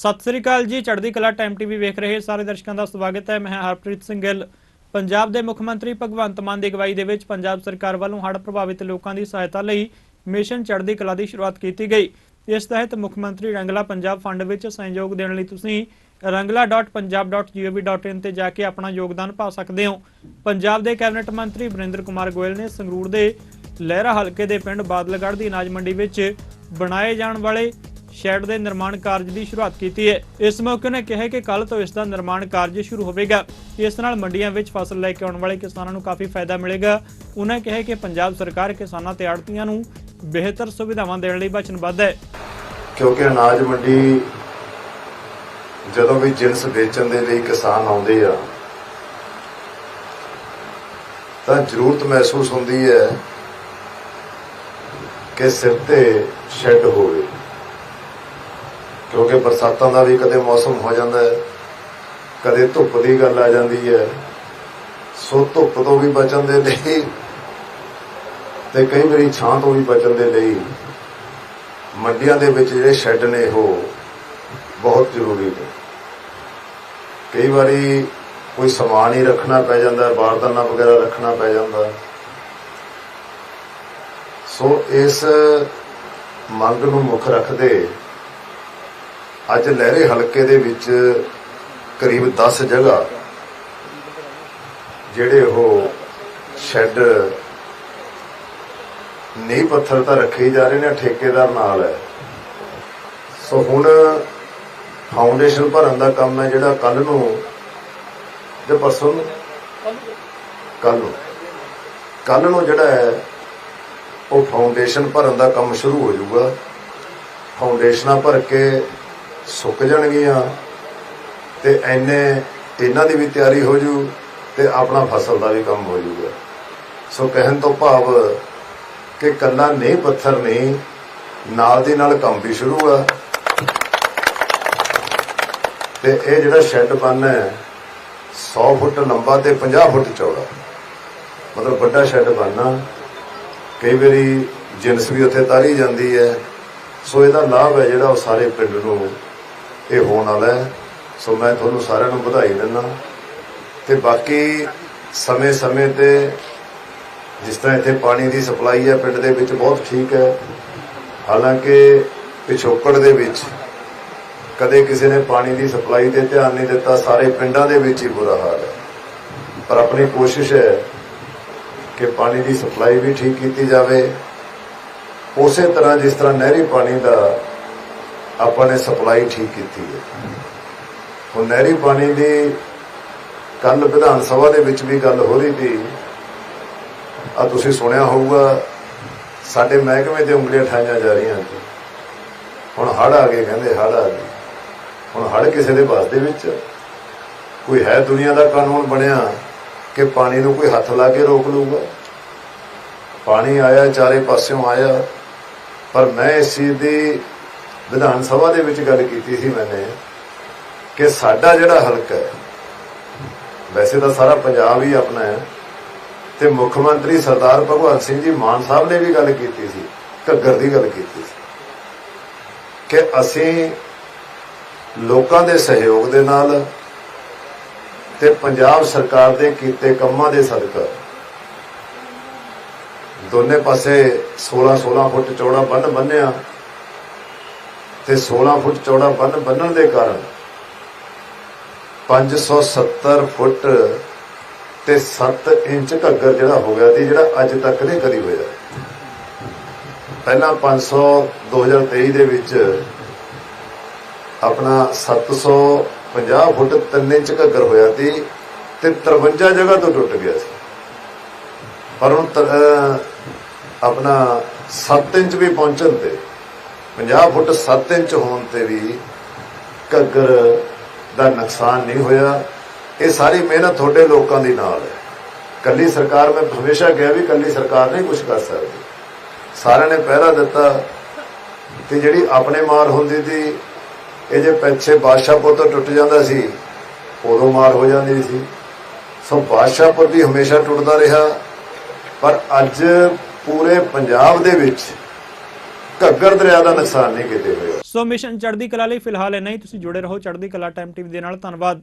ਸਤਿ ਸ੍ਰੀ ਅਕਾਲ ਜੀ, ਚੜ੍ਹਦੀ ਕਲਾ ਟਾਈਮ ਟੀਵੀ ਵੇਖ ਰਹੇ ਸਾਰੇ ਦਰਸ਼ਕਾਂ ਦਾ ਸਵਾਗਤ ਹੈ। ਮੈਂ ਹਰਪ੍ਰੀਤ ਸਿੰਘ ਗਿੱਲ। ਪੰਜਾਬ ਦੇ ਮੁੱਖ ਮੰਤਰੀ ਭਗਵੰਤ ਮਾਨ ਦੀ ਅਗਵਾਈ ਦੇ ਵਿੱਚ ਪੰਜਾਬ ਸਰਕਾਰ ਵੱਲੋਂ ਹੜ੍ਹ ਪ੍ਰਭਾਵਿਤ ਲੋਕਾਂ ਦੀ ਸਹਾਇਤਾ ਲਈ ਮਿਸ਼ਨ ਚੜ੍ਹਦੀ ਕਲਾ ਦੀ ਸ਼ੁਰੂਆਤ ਕੀਤੀ ਗਈ। ਇਸ ਤਹਿਤ ਮੁੱਖ ਮੰਤਰੀ ਰੰਗਲਾ ਪੰਜਾਬ ਫੰਡ ਵਿੱਚ ਸਹਿਯੋਗ ਦੇਣ ਲਈ ਤੁਸੀਂ rangla.punjab.gov.in ਤੇ ਜਾ ਕੇ ਆਪਣਾ ਯੋਗਦਾਨ ਪਾ ਸਕਦੇ ਹੋ। ਪੰਜਾਬ ਦੇ ਕੈਬਨਿਟ ਮੰਤਰੀ ਬਰਿੰਦਰ ਕੁਮਾਰ ਗੋਇਲ ਨੇ ਸੰਗਰੂਰ ਦੇ ਲਹਿਰਾ ਹਲਕੇ ਦੇ ਪਿੰਡ ਬਾਦਲਗੜ੍ਹ ਦੀ ਅਨਾਜ ਮੰਡੀ ਵਿੱਚ ਬਣਾਏ ਜਾਣ ਵਾਲੇ ਸ਼ੈੱਡ ਦੇ ਨਿਰਮਾਣ ਕਾਰਜ ਦੀ ਸ਼ੁਰੂਆਤ ਕੀਤੀ ਹੈ। ਇਸ ਮੌਕੇ ਉਹਨੇ ਕਿਹਾ ਕਿ ਕੱਲ ਤੋਂ ਇਸ ਦਾ ਨਿਰਮਾਣ ਕਾਰਜ ਸ਼ੁਰੂ ਹੋਵੇਗਾ। ਇਸ ਨਾਲ ਮੰਡੀਆਂ ਵਿੱਚ ਫਸਲ ਲੈ ਕੇ ਆਉਣ ਵਾਲੇ ਕਿਸਾਨਾਂ ਨੂੰ ਕਾਫੀ ਫਾਇਦਾ ਮਿਲੇਗਾ। ਉਹਨਾਂ ਕਿਹਾ ਕਿ ਪੰਜਾਬ ਸਰਕਾਰ ਕਿਸਾਨਾਂ ਤੇ ਆੜ੍ਹਤੀਆਂ ਨੂੰ ਬਿਹਤਰ ਸੁਵਿਧਾਵਾਂ ਦੇਣ ਲਈ ਵਚਨਬੱਧ ਹੈ। ਕਿਉਂਕਿ ਅਨਾਜ ਮੰਡੀ ਜਦੋਂ ਵੀ ਜਿੰਸ ਵੇਚਣ ਦੇ ਲਈ ਕਿਸਾਨ ਆਉਂਦੇ ਆ, ਤਾਂ ਜ਼ਰੂਰਤ ਮਹਿਸੂਸ ਹੁੰਦੀ ਹੈ ਕਿ ਸਿਰ ਤੇ ਸ਼ੈੱਡ ਹੋਵੇ। ਕਿਉਂਕਿ ਬਰਸਾਤਾਂ ਦਾ ਵੀ ਕਦੇ ਮੌਸਮ ਹੋ ਜਾਂਦਾ ਹੈ, ਕਦੇ ਧੁੱਪ ਦੀ ਗੱਲ ਆ ਜਾਂਦੀ ਹੈ। ਸੋ ਧੁੱਪ ਤੋਂ ਵੀ ਬਚਣ ਦੇ ਲਈ ਤੇ ਕਈ ਵਾਰੀ ਛਾਂ ਤੋਂ ਵੀ ਬਚਣ ਦੇ ਲਈ ਮੰਡੀਆਂ ਦੇ ਵਿੱਚ ਜਿਹੜੇ ਸ਼ੈੱਡ ਨੇ ਉਹ ਬਹੁਤ ਜ਼ਰੂਰੀ ਨੇ। ਕਈ ਵਾਰੀ ਕੋਈ ਸਮਾਨ ਹੀ ਰੱਖਣਾ ਪੈ ਜਾਂਦਾ, ਬਾਰਦਾਨਾ ਵਗੈਰਾ ਰੱਖਣਾ ਪੈ ਜਾਂਦਾ। ਸੋ ਇਸ ਮੰਗ ਨੂੰ ਮੁੱਖ ਰੱਖਦੇ ਅੱਜ ਲਹਿਰੇ ਹਲਕੇ ਦੇ ਵਿੱਚ ਕਰੀਬ 10 ਜਗ੍ਹਾ ਜਿਹੜੇ ਉਹ ਸ਼ੈੱਡ ਨੀਂਹ ਪੱਥਰ ਤਾਂ ਰੱਖੇ ਜਾ ਰਹੇ ਨੇ, ਠੇਕੇਦਾਰ ਨਾਲ ਹੈ। ਸੋ ਹੁਣ ਫਾਊਂਡੇਸ਼ਨ ਭਰਨ ਦਾ ਕੰਮ ਹੈ ਜਿਹੜਾ ਕੱਲ ਨੂੰ, ਤੇ ਪਰਸੋਂ ਨੂੰ? ਕੱਲ ਨੂੰ। ਕੱਲ ਨੂੰ ਜਿਹੜਾ ਹੈ, ਉਹ ਫਾਊਂਡੇਸ਼ਨ ਭਰਨ ਦਾ ਕੰਮ ਸ਼ੁਰੂ ਹੋ ਜਾਊਗਾ। ਫਾਊਂਡੇਸ਼ਨਾਂ ਭਰ ਕੇ ਸੁੱਕ ਜਾਣਗੀਆਂ ਤੇ ਐਨੇ ਇਹਨਾਂ ਦੀ ਵੀ ਤਿਆਰੀ ਹੋ ਜੂ ਤੇ ਆਪਣਾ ਫਸਲ ਦਾ ਵੀ ਕੰਮ ਹੋ ਜਾਊਗਾ ਸੋ ਕਹਿਣ ਤੋਂ ਭਾਵ ਕਿ ਕੱਲਾ ਨਹੀਂ ਪੱਥਰ ਨਹੀਂ, ਨਾਲ ਦੀ ਨਾਲ ਕੰਮ ਵੀ ਸ਼ੁਰੂ ਆ। ਤੇ ਇਹ ਜਿਹੜਾ ਸ਼ੈੱਡ ਬਣਨਾ ਹੈ 100 ਫੁੱਟ ਲੰਬਾ ਤੇ 50 ਫੁੱਟ ਚੌੜਾ। ਮਤਲਬ ਵੱਡਾ ਸ਼ੈੱਡ ਬਣਨਾ। ਕਈ ਵਾਰੀ ਜਿੰਸ ਵੀ ਉੱਥੇ ਤਾਰੀ ਜਾਂਦੀ ਹੈ। ਸੋ ਇਹਦਾ ਲਾਭ ਹੈ ਜਿਹੜਾ ਉਹ ਸਾਰੇ ਪਿੰਡ ਨੂੰ ਇਹ ਹੋਣ ਵਾਲਾ ਹੈ। ਸੋ ਮੈਂ ਤੁਹਾਨੂੰ ਸਾਰਿਆਂ ਨੂੰ ਵਧਾਈ ਦਿੰਦਾ। ਤੇ ਬਾਕੀ ਸਮੇਂ-ਸਮੇਂ ਤੇ ਜਿਸ ਤਰ੍ਹਾਂ ਇੱਥੇ ਪਾਣੀ ਦੀ ਸਪਲਾਈ ਹੈ, ਪਿੰਡ ਦੇ ਵਿੱਚ ਬਹੁਤ ਠੀਕ ਹੈ। ਹਾਲਾਂਕਿ ਪਿਛੋਕੜ ਦੇ ਵਿੱਚ ਕਦੇ ਕਿਸੇ ਨੇ ਪਾਣੀ ਦੀ ਸਪਲਾਈ ਤੇ ਧਿਆਨ ਨਹੀਂ ਦਿੱਤਾ, ਸਾਰੇ ਪਿੰਡਾਂ ਦੇ ਵਿੱਚ ਹੀ ਬੁਰਾ ਹਾਲ ਹੈ। ਪਰ ਆਪਣੀ ਕੋਸ਼ਿਸ਼ ਹੈ ਕਿ ਪਾਣੀ ਦੀ ਸਪਲਾਈ ਵੀ ਠੀਕ ਕੀਤੀ ਜਾਵੇ। ਉਸੇ ਤਰ੍ਹਾਂ ਜਿਸ ਤਰ੍ਹਾਂ ਨਹਿਰੀ ਪਾਣੀ ਦਾ ਆਪਾਂ ਨੇ ਸਪਲਾਈ ਠੀਕ ਕੀਤੀ ਹੈ। ਹੁਣ ਨਹਿਰੀ ਪਾਣੀ ਦੀ ਕੱਲ ਵਿਧਾਨ ਸਭਾ ਦੇ ਵਿੱਚ ਵੀ ਗੱਲ ਹੋ ਰਹੀ ਸੀ। ਆ ਤੁਸੀਂ ਸੁਣਿਆ ਹੋਊਗਾ, ਸਾਡੇ ਮਹਿਕਮੇ ਤੇ ਉਂਗਲੀਆਂ ਠਾਈਆਂ ਜਾ ਰਹੀਆਂ ਸੀ ਹੁਣ ਹੜ ਆ ਗਏ ਕਹਿੰਦੇ ਹੜ ਆ ਗਏ। ਹੁਣ ਹੜ ਕਿਸੇ ਦੇ ਵਾਸ ਦੇ ਵਿੱਚ ਕੋਈ ਹੈ ਦੁਨੀਆ ਦਾ ਕਾਨੂੰਨ ਬਣਿਆ ਕਿ ਪਾਣੀ ਨੂੰ ਕੋਈ ਹੱਥ ਲਾ ਕੇ ਰੋਕ ਲੂਗਾ ਪਾਣੀ ਆਇਆ, ਚਾਰੇ ਪਾਸਿਓਂ ਆਇਆ। ਪਰ ਮੈਂ ਇਸ ਚੀਜ਼ ਦੀ ਵਿਧਾਨ ਸਭਾ ਦੇ ਵਿੱਚ ਗੱਲ ਕੀਤੀ ਸੀ ਮੈਨੇ ਕਿ ਸਾਡਾ ਜਿਹੜਾ ਹਲਕਾ ਹੈ, ਵੈਸੇ ਤਾਂ ਸਾਰਾ ਪੰਜਾਬ ਹੀ ਆਪਣਾ ਹੈ, ਤੇ ਮੁੱਖ ਮੰਤਰੀ ਸਰਦਾਰ ਭਗਵੰਤ ਸਿੰਘ ਜੀ ਮਾਨ ਸਾਹਿਬ ਨੇ ਵੀ ਗੱਲ ਕੀਤੀ ਸੀ, ਘੱਗਰ ਦੀ ਗੱਲ ਕੀਤੀ ਸੀ, ਕਿ ਅਸੀਂ ਲੋਕਾਂ ਦੇ ਸਹਿਯੋਗ ਦੇ ਨਾਲ ਤੇ ਪੰਜਾਬ ਸਰਕਾਰ ਦੇ ਕੀਤੇ ਕੰਮਾਂ ਦੇ ਸਦਕਾ ਦੋਨੇ ਪਾਸੇ 16 16 ਫੁੱਟ ਚੌੜਾ ਬੰਨ ਬੰਨਿਆ ਤੇ 16 ਫੁੱਟ ਚੌੜਾ ਬੰਨ ਬੰਨਣ ਦੇ ਕਾਰਨ 570 ਫੁੱਟ ਤੇ 7 ਇੰਚ ਘੱਗਰ ਜਿਹੜਾ ਹੋ ਗਿਆ ਸੀ, ਜਿਹੜਾ ਅੱਜ ਤੱਕ ਨਹੀਂ ਕਦੀ ਹੋਇਆ। ਪਹਿਲਾਂ 500 2023 ਦੇ ਵਿੱਚ ਆਪਣਾ 750 ਫੁੱਟ 3 ਇੰਚ ਘੱਗਰ ਹੋਇਆ ਸੀ ਤੇ 53 ਜਗ੍ਹਾ ਤੋਂ ਟੁੱਟ ਗਿਆ ਸੀ। ਪਰ ਹੁਣ ਆਪਣਾ 7 ਇੰਚ ਵੀ ਪਹੁੰਚਣ ਤੇ 50 ਫੁੱਟ 7 ਇੰਚ ਹੋਣ ਤੇ ਵੀ ਘੱਗਰ ਦਾ ਨੁਕਸਾਨ ਨਹੀਂ ਹੋਇਆ। ਇਹ ਸਾਰੀ ਮਿਹਨਤ ਤੁਹਾਡੇ ਲੋਕਾਂ ਦੀ ਨਾਲ ਹੈ। ਕੱਲੀ ਸਰਕਾਰ, ਮੈਂ ਹਮੇਸ਼ਾ ਕਿਹਾ ਵੀ ਕੱਲੀ ਸਰਕਾਰ ਨਹੀਂ ਕੁਝ ਕਰ ਸਕਦੀ। ਸਾਰਿਆਂ ਨੇ ਪਹਿਰਾ ਦਿੱਤਾ ਤੇ ਜਿਹੜੀ ਆਪਣੇ ਮਾਰ ਹੁੰਦੀ ਸੀ, ਇਹ ਜੇ ਪਿੱਛੇ ਬਾਦਸ਼ਾਹਪੁਰ ਤੋਂ ਟੁੱਟ ਜਾਂਦਾ ਸੀ, ਉਦੋਂ ਮਾਰ ਹੋ ਜਾਂਦੀ ਸੀ। ਸੋ ਬਾਦਸ਼ਾਹਪੁਰ ਵੀ ਹਮੇਸ਼ਾ ਟੁੱਟਦਾ ਰਿਹਾ। ਪਰ ਅੱਜ ਪੂਰੇ ਪੰਜਾਬ ਦੇ ਵਿੱਚ ਘੱਗਰ ਦਰਿਆ ਦਾ ਨੁਕਸਾਨ ਨਹੀਂ ਕਿਤੇ ਹੋਇਆ ਸੋ ਮਿਸ਼ਨ ਚੜ੍ਹਦੀ ਕਲਾ ਲਈ ਫਿਲਹਾਲ ਇੰਨਾ ਹੀ। ਤੁਸੀਂ ਜੁੜੇ ਰਹੋ ਚੜ੍ਹਦੀ ਕਲਾ ਟਾਈਮ ਟੀਵੀ ਦੇ ਨਾਲ। ਧੰਨਵਾਦ।